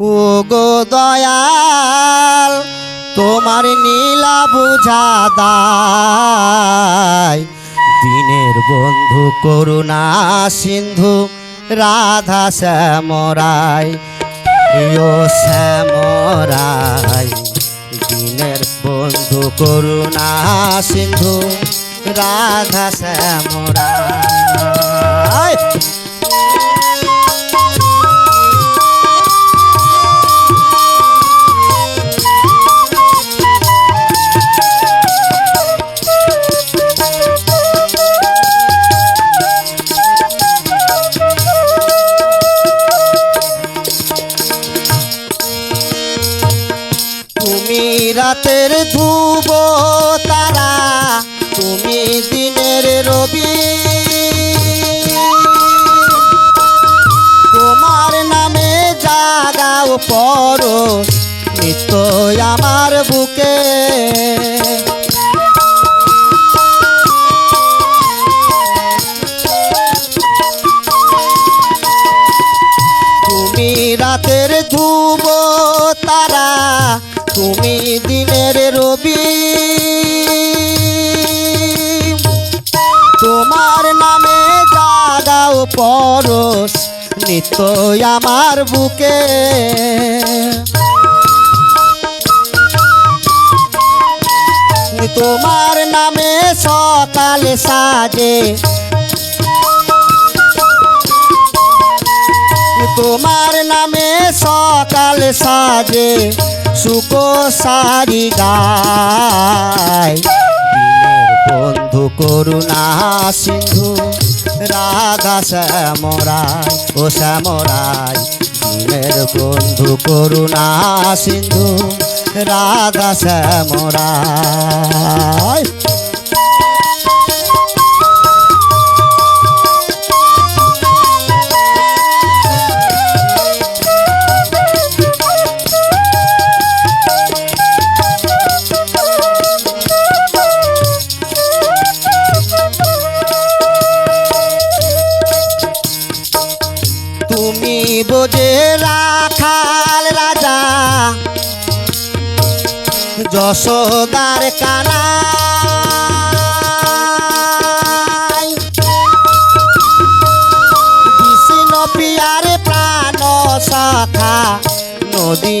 ও গো দয়াল, তোমার নীলা বুঝা দায়। দিনের বন্ধু করুণা সিন্ধু, রাধা শ্যামরায়, প্রিয় শ্যামরায়। দিনের বন্ধু করুণা সিন্ধু, রাধা শ্যামরায়। রাতের ধুব তারা, তুমি দিনের রবি। তোমার নামে জাগাও পর নিত্য আমার বুকে। তুমি রাতের ধুব তারা, তুমি পরশ নিত্য আমার বুকে। তোমার নামে সকালে সাজে। তোমার নামে সকাল সাজে সুকো সারি গায়। বন্ধু করুণা সিন্ধু রাধা শ্যামরায় ও শ্যামরায় দিনের বন্ধু করুণা সিন্ধু রাধা শ্যামরায়। বোঝে রাখাল রাজা। যশোদার কানা বিষ্ণু পিয়ারে প্রাণ সখা নদী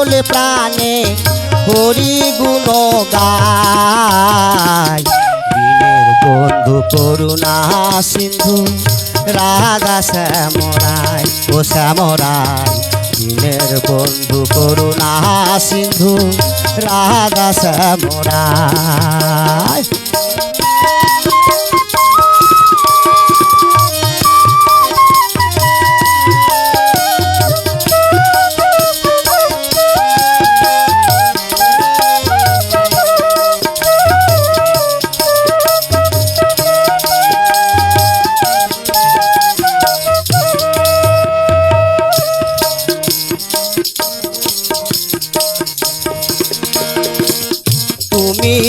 আকুল প্রাণে হরি গুণ গায় দিনের বন্ধু করুণা সিন্ধু, রাধা শ্যামরায়, ও শ্যামরায়। দিনের বন্ধু করুণা সিন্ধু, রাধা শ্যামরায়।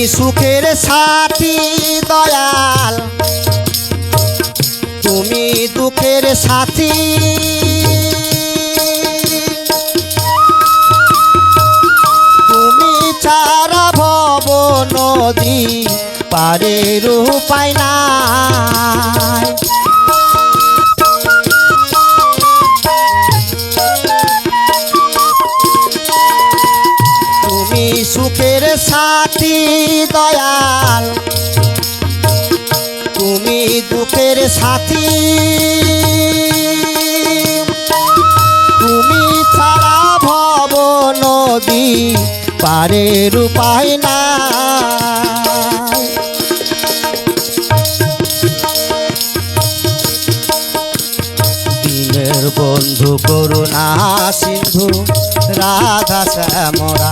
সুখের সাথী দয়াল। তুমি দুঃখের সাথী। তুমি ছাড়া ভব নদী পারে রূপায় নাই। রূপের সাথী দয়াল। তুমি দুঃখের সাথী। তুমি ছাড়া ভব নদী পারে উপায় না। বন্ধু করুণা সিন্ধু, রাধা শ্যামরা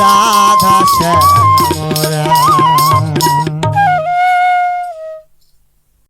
রাধা শ্যামরায়